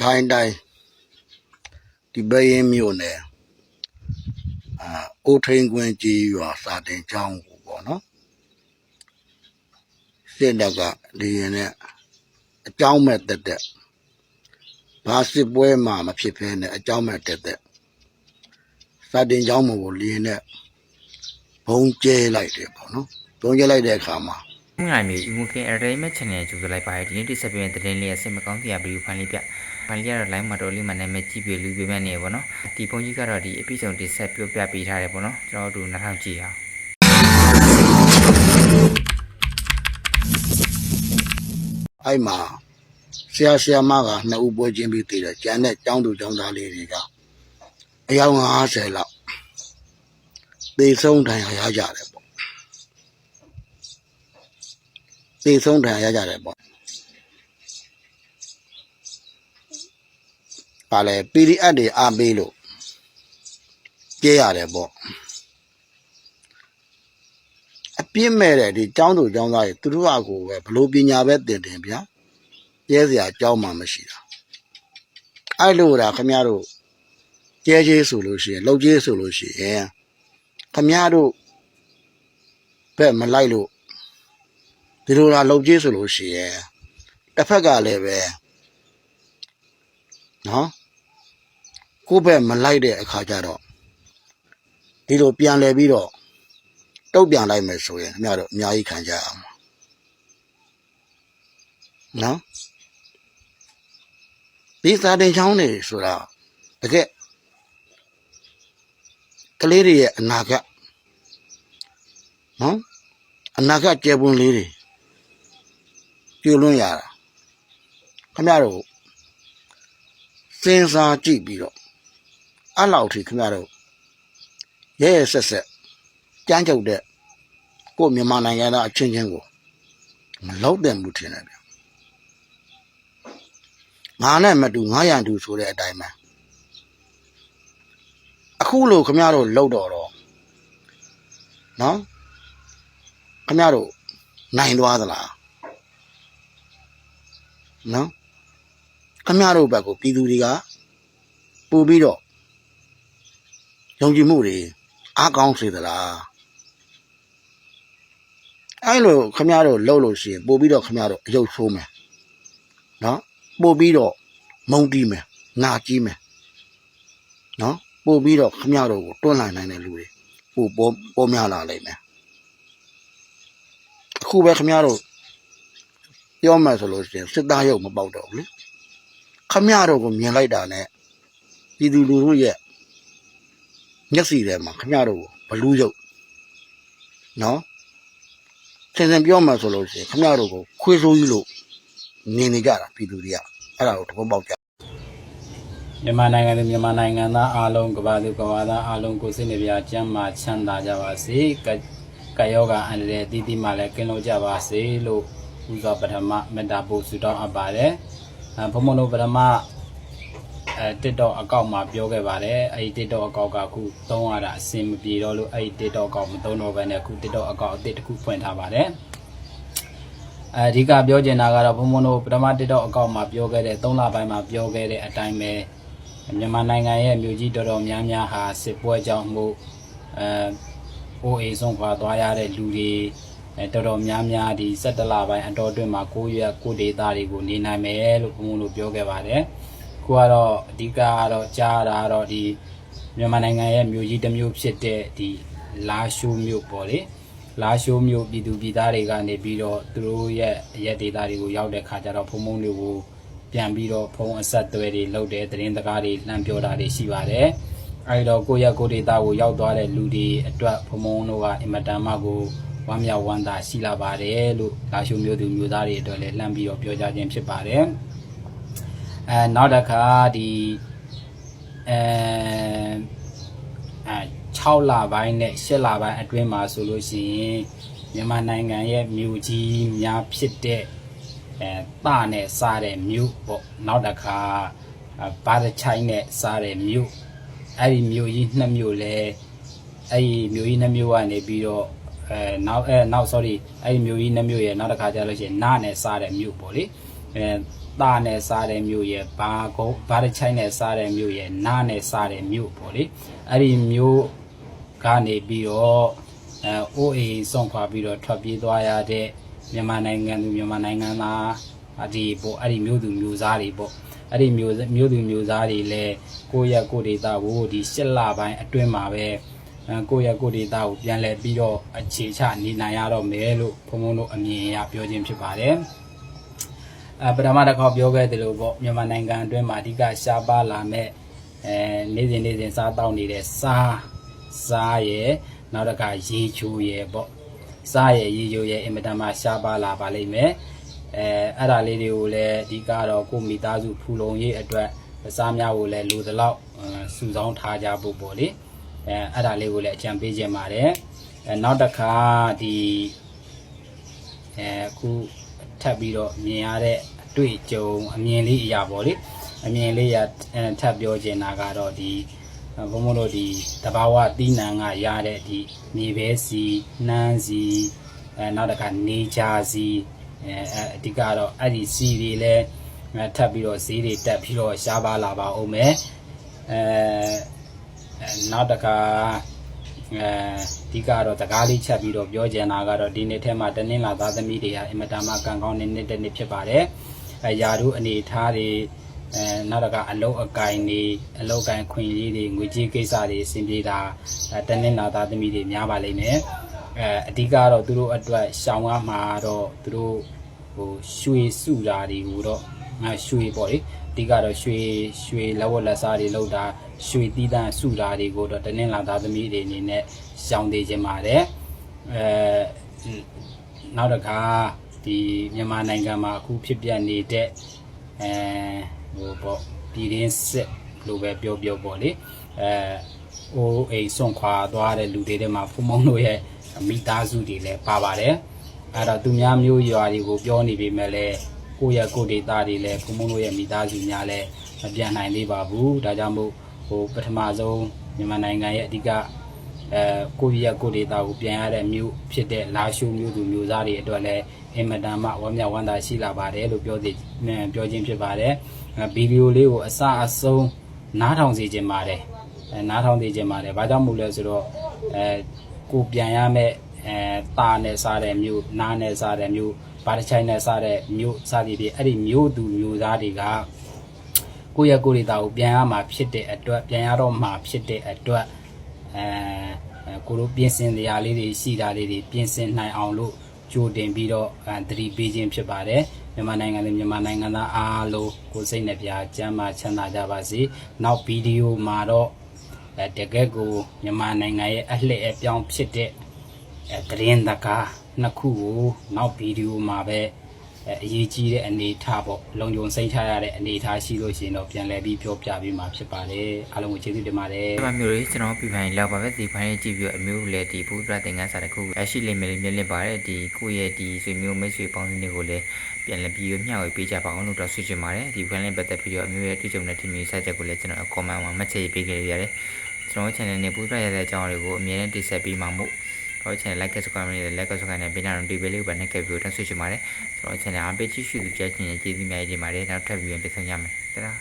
ခိုင်းတိုင်းဒီဘရင်မြို့နယ်အာအိုထိန်ကွင်းကြီးရွာစာတင်ကျောင်းကိုပေါ့နော်စစ်တပ်ကလေရင်နဲ့အကြောင်းမဲ့တက်တက်ဘာစစ်ပွဲမှမဖြစ်ဖဲနဲ့အကြောင်းမဲ့တက်တက်စာတင်ကျောင်းကိုလေရင်နဲ့ဘုံကျဲလိုက်တယ်ပေါ့နော်ဘုံကျဲလိုက်တဲ့အခါမှာငိုင်မျိုး Emoken Entertainment Channel ကြိုဆိုလိုက်ပါတယ်ဒီနေ့တိဆက်ပြတဲ့သတင်းလေးအစစ်မကောင်းစရာဗီဒီယိုဖိုင်လေးပြ ဖိုင်လေးကတော့ line မှာတော်လေးမှနာမည်ကြည့်ပြီးလူပြမဲ့နေရပေါ့နော်ဒီဖုန်းကြီးကတော့ဒီအပြည့်စုံတိဆက်ပြောပြပေးထားတယ်ပေါ့နော်ကျွန်တော်တို့နောက်ထောင်ကြည့်အောင်အဲ့မှာဆရာဆရာမကနှစ်ဦးပွဲချင်းပြီးတည်တယ်ကျန်တဲ့ကျောင်းသူကျောင်းသားလေးတွေကအယောက်50လောက်သေဆုံးဒဏ်ရာရကြတယ်ပေါ့သေဆုံးဒဏ်ရာရကြတယ်ပေါ့ ပါလေ PDF တွေအားပေးလို့ကြေးရတယ်ပေါ့အပြစ်မဲ့တဲ့ဒီကျောင်းသူကျောင်းသားတွေသူတို့အကိုပဲဘလို့ပညာပဲတင်တင်ဗျာကျဲစရာအကြောင်းမှမရှိတာအဲ့လိုတာခမရတို့ကျဲကျေးဆိုလို့ရှိရင်လောက်ကျေးဆိုလို့ရှိရင်ခမရတို့ဘက်မလိုက်လို့ဒီလိုလားလောက်ကျေးဆိုလို့ရှိရင်တစ်ဖက်ကလည်းပဲနော် ကိုယ့်ဘက်မလိုက်တဲ့အခါကျတော့ဒီလိုပြန်လဲပြီးတော့တုတ်ပြန်လိုက်မယ်ဆိုရင်ခင်ဗျားတို့အများကြီးခံကြရအောင်နော်ဒီစာတင်ချောင်းနေဆိုတာတကယ်ကလေးတွေရဲ့အနာဂတ်နော်အနာဂတ်ကျေပွန်လေးတွေပြုလွှန်းရတာခင်ဗျားတို့စဉ်းစားကြည့်ပြီးတော့ အဲ့လောက်ထိခင်ဗျားတို့ရဲရဲဆက်ဆက်ကြမ်းကြုတ်တဲ့ကိုယ့်မြန်မာနိုင်ငံသားအချင်းချင်းကိုမလောက်တဲ့မှုထင်တယ်ဗျငါနဲ့မတူငါရန်တူဆိုတဲ့အတိုင်းပဲအခုလို့ခမရတို့လောက်တော့တော့နော်ခမရတို့နိုင်သွားသလားနော်ခမရတို့ဘက်ကိုပြည်သူတွေကပူပြီးတော့ ယုံကြည်မှုတွေအားကောင်းစေသလားအဲ့လိုခမရတို့လှုပ်လို့ရှိရင်ပို့ပြီးတော့ခမရတို့အယုတ်ဆိုးမယ်နော်ပို့ပြီးတော့မုံတီးမယ်နာကြီးမယ်နော်ပို့ပြီးတော့ခမရတို့ကိုတွန်းလှန်နိုင်တဲ့လူတွေပို့ပေါ်ပေါ်များလာလိမ့်မယ်အခုပဲခမရတို့ပြောမှဆိုလို့ရှိရင်စစ်သားရုပ်မပေါက်တော့ဘူးလေခမရတို့ကိုမြင်လိုက်တာနဲ့ပြည်သူလူထုရဲ့ မျက်စိထဲမှာခမရတို့ကိုဘလူးရုပ်နော်စင်စင်ပြောမှဆိုလို့ရှိရင်ခမရတို့ကိုခွေးဆိုးကြီးလို့မြင်နေကြတာပြည်သူတွေကအဲ့ဒါကိုသဘောပေါက်ကြမြန်မာနိုင်ငံသူမြန်မာနိုင်ငံသားအားလုံးကမ္ဘာသူကမ္ဘာသားအားလုံးကိုစိတ်နှပြကျမ်းမာချမ်းသာကြပါစေကကယောဂအန္တရာယ်အသီးသီးမှလည်းကင်းလို့ကြပါစေလို့ဥစွာပထမမေတ္တာပို့ဆုတောင်းအပ်ပါတယ်အဲဘုံဘုံတို့ပထမ အဲ TikTok အကောင့်မှာပြောခဲ့ပါတယ်အဲဒီ TikTok အကောင့်ကအခုသုံးရတာအဆင်မပြေတော့လို့အဲဒီ TikTok အကောင့်မသုံးတော့ဘဲနဲ့အခု TikTok အကောင့်အသစ်တစ်ခုဖွင့်ထားပါတယ်အဓိကပြောချင်တာကတော့ဘုံဘုံတို့ပထမတစ်တော့အကောင့်မှာပြောခဲ့တဲ့3လပိုင်းမှာပြောခဲ့တဲ့အတိုင်းပဲမြန်မာနိုင်ငံရဲ့မြို့ကြီးတော်တော်များများဟာစစ်ပွဲကြောင့်မို့အဲအိုးအိမ်ဆုံးခွာသွားရတဲ့လူတွေအဲတော်တော်များများဒီ17လပိုင်းအတော်အတွင်းမှာကိုယ့်ရဲ့ကိုယ့်ဒေသတွေကိုနေနိုင်မယ်လို့ဘုံဘုံတို့ပြောခဲ့ပါတယ် ခုကတော့အဓိကကတော့ကြားတာကတော့ဒီမြန်မာနိုင်ငံရဲ့မြို့ကြီးတစ်မြို့ဖြစ်တဲ့ဒီလာရှိုးမြို့ပေါ့လေလာရှိုးမျိုးပြည်သူပြည်သားတွေကနေပြီးတော့သူတို့ရဲ့အရက်ဒေတာတွေကိုရောက်တဲ့ခါကျတော့ဖုံဖုံတွေကိုပြန်ပြီးတော့ဖုံအဆက်အသွယ်တွေလုပ်တဲ့သတင်းစကားတွေလှမ်းပြောတာတွေရှိပါတယ်။အဲဒီတော့ကိုယ့်ရဲ့ကိုယ်ဒေတာကိုရောက်သွားတဲ့လူတွေအတွက်ဖုံဖုံတို့ကအင်မတန်မှကိုဝမ်းမြောက်ဝမ်းသာရှိလာပါတယ်လို့လာရှိုးမျိုးသူမျိုးသားတွေအတွက်လည်းလှမ်းပြီးတော့ပြောကြားခြင်းဖြစ်ပါတယ်။ အဲနောက်တစ်ခါဒီအဲအဲ6လပိုင်းနဲ့8လပိုင်းအတွင်းမှာဆိုလို့ရှိရင်မြန်မာနိုင်ငံရဲ့မြို့ကြီးများဖြစ်တဲ့အဲတနဲ့စားတဲ့မြို့ပေါ့နောက်တစ်ခါအဲဘားတချိုင်းနဲ့စားတဲ့မြို့အဲ့ဒီမြို့ကြီးနှစ်မြို့လဲအဲ့ဒီမြို့ကြီးနှစ်မြို့ကနေပြီးတော့အဲနောက်အဲနောက် sorry အဲ့ဒီမြို့ကြီးနှစ်မြို့ရဲ့နောက်တစ်ခါကျလို့ရှိရင်နာနဲ့စားတဲ့မြို့ပေါ့လေ အဲတာနဲ့စားတဲ့မြို့ရဲ့ဘာကုန်းဘာတချိုင်းနဲ့စားတဲ့မြို့ရဲ့နာနဲ့စားတဲ့မြို့ပေါ့လေအဲ့ဒီမြို့ကနေပြီးတော့အဲအိုးအိမ်ဆုံးခွာပြီးတော့ထွက်ပြေးသွားရတဲ့မြန်မာနိုင်ငံသူမြန်မာနိုင်ငံသားအဒီပေါ့အဲ့ဒီမြို့သူမြို့သားတွေပေါ့အဲ့ဒီမြို့မြို့သူမြို့သားတွေလည်းကိုယ့်ရဲ့ကိုယ်ဒေသကိုဒီရှစ်လပိုင်းအတွင်းမှာပဲအဲကိုယ့်ရဲ့ကိုယ်ဒေသကိုပြန်လည်ပြီးတော့အခြေချနေနိုင်ရတော့မယ်လို့ဘုံဘုံတို့အမြင်အရပြောခြင်းဖြစ်ပါတယ် အပထမတစ်ခေါက်ပြောခဲ့တယ်လို့ပေါ့မြန်မာနိုင်ငံအတွင်းမှာအဓိကရှားပါလာမဲ့အဲနေ့စဉ်နေ့စဉ်စားတောက်နေတဲ့စားစားရဲ့နောက်တစ်ခါရေချိုးရဲ့ပေါ့စားရဲ့ရေချိုးရဲ့အင်မတန်မှရှားပါလာပါလိမ့်မယ်အဲအဲ့ဒါလေးတွေကိုလည်းအဓိကတော့ကိုယ့်မိသားစုဖူလုံရေးအတွက်စားများကိုလည်းလိုသလောက်အဲစုဆောင်းထားကြဖို့ပေါ့လေအဲအဲ့ဒါလေးကိုလည်းအကြံပေးခြင်းပါတယ်အဲနောက်တစ်ခါဒီအဲအခုထ ပ်ပြီးတော့မြင်ရတဲ့အတွေ့အကြုံအမြင်လေးအရာပေါ့လေအမြင်လေးရအဲထပ်ပြောချင်တာကတော့ဒီဘုံဘုံတို့ဒီတဘာဝတီးနံကရတဲ့ဒီမြေပဲစီနှမ်းစီအဲနောက်တစ်ခါနေချာစီအဲအဲအဓိကတော့အဲ့ဒီစီတွေလည်းအဲထပ်ပြီးတော့ဈေးတွေတက်ပြီးတော့ရှားပါလာပါအောင်မယ်အဲအဲနောက်တစ်ခါ အဲဒီကတော့တကားလေးချက်ပြီးတော့ပြောကြတာကတော့ဒီနေ့ထဲမှာတနင်္လာသားသမီးတွေဟာအင်မတန်မှကံကောင်းတဲ့နေ့တစ်နေ့ဖြစ်ပါတယ်အဲယာတို့အနေထားတွေအဲနောက်တစ်ခါအလုတ်အကင်တွေအလုတ်ကင်ခွင့်ရေးတွေငွေကြေးကိစ္စတွေအဆင်ပြေတာအဲတနင်္လာသားသမီးတွေများပါလိမ့်မယ်အဲအဓိကတော့သူတို့အတွက်ရှောင်ရမှာတော့သူတို့ဟိုရွှေစုတာတွေကိုတော့ငါရွှေပေါ့လေ အဓိကတော့ရွှေရွှေလက်ဝတ်လက်စားတွေလောက်တာရွှေတီးတန်းစုတာတွေကိုတော့တနင်္လာသားသမီးတွေအနေနဲ့ရှောင်သေးခြင်းပါတယ်အဲနောက်တစ်ခါဒီမြန်မာနိုင်ငံမှာအခုဖြစ်ပြနေတဲ့အဲဟိုပေါ့ပြည်ရင်းစစ်လို့ပဲပြောပြောပေါ့လေအဲအိုးအိမ်ဆွန့်ခွာသွားတဲ့လူတွေထဲမှာဖုံမုံတို့ရဲ့မိသားစုတွေလည်းပါပါတယ်အဲ့တော့သူများမျိုးရွာတွေကိုပြောနေပေမဲ့လည်း ကိုယ့်ရဲ့ကိုယ်ဒေသတွေလည်းဖုံမုံတို့ရဲ့မိသားစုများလည်းမပြန်နိုင်သေးပါဘူးဒါကြောင့်မို့ဟိုပထမဆုံးမြန်မာနိုင်ငံရဲ့အဓိကအဲကိုရီးယားကိုဒေတာကိုပြန်ရတဲ့မြို့ဖြစ်တဲ့လာရှိုးမြို့သူမြို့သားတွေအတွက်လည်းအင်မတန်မှဝမ်းမြောက်ဝမ်းသာရှိလာပါတယ်လို့ပြောသေးပြောခြင်းဖြစ်ပါတယ်အဲဗီဒီယိုလေးကိုအစအဆုံးနားထောင်စေခြင်းပါတယ်အဲနားထောင်စေခြင်းပါတယ်ဘာကြောင့်မို့လဲဆိုတော့အဲကိုပြန်ရမယ့် အဲတာနဲ့စားတဲ့မြို့နားနဲ့စားတဲ့မြို့ဘာတချိုင်နဲ့စားတဲ့မြို့စသည်ဖြင့်အဲ့ဒီမြို့သူမြို့သားတွေကကိုယ့်ရဲ့ကိုယ်ဒေတာကိုပြန်ရမှာဖြစ်တဲ့အတွက်ပြန်ရတော့မှာဖြစ်တဲ့အတွက်အဲအဲကိုတို့ပြင်ဆင်တရားလေးတွေရှိတာလေးတွေပြင်ဆင်နိုင်အောင်လို့ကြိုတင်ပြီးတော့အဲသတိပေးခြင်းဖြစ်ပါတယ်မြန်မာနိုင်ငံသူမြန်မာနိုင်ငံသားအားလုံးကိုယ်စိတ်နှပြကျမ်းမာချမ်းသာကြပါစေနောက်ဗီဒီယိုမှာတော့အဲတကယ့်ကိုမြန်မာနိုင်ငံရဲ့အလှည့်အပြောင်းဖြစ်တဲ့ အဲသတင်းတကားနှစ်ခုကိုနောက်ဗီဒီယိုမှာပဲအဲအရေးကြီးတဲ့အနေအထားပေါ့လုံခြုံစိတ်ချရတဲ့အနေအထားရှိလို့ရှိရင်တော့ပြန်လည်ပြီးပြောပြပေးမှာဖြစ်ပါတယ်အားလုံးကိုကျေးဇူးတင်ပါတယ်ဒီမှာမျိုးလေးကျွန်တော်ပြပိုင်လောက်ပါပဲဒီဖိုင်လေးကြည့်ပြီးတော့အမျိုးလည်းဒီဘူးပြသင်္ကန်းစာတစ်ခုအရှိလိမ့်မယ်လို့မြင်လင့်ပါတယ်ဒီကိုယ့်ရဲ့ဒီဆွေမျိုးမိတ်ဆွေပေါင်းတွေကိုလည်းပြန်လည်ပြီးမျှဝေပေးကြပါအောင်လို့တော့ဆွေးချင်ပါတယ်ဒီဖိုင်လေးပတ်သက်ပြီးတော့အမျိုးရဲ့တွေ့ကြုံတဲ့ထင်မြင်ဆက်ချက်ကိုလည်းကျွန်တော် comment မှာမှတ်ချက်ပေးခဲ့ရတယ်ကျွန်တော် channel နဲ့ဘူးပြရတဲ့အကြောင်းတွေကိုအမြဲတမ်းတိဆက်ပေးမှာမို့ ကျွန်တော် channel like subscribe နဲ့ like subscribe နဲ့ပေးတာတော့ဒီပဲလေးကိုပဲနှိပ်ခဲ့ပြီးတော့ဆွေးချင်ပါတယ်ကျွန်တော် channel အပေးချစ်ရှိသူကြားချင်းကျေးဇူးများကြီးတင်ပါတယ်နောက်ထပ်ပြီးရင်ပြန်ဆောင်ရမယ်တဒါ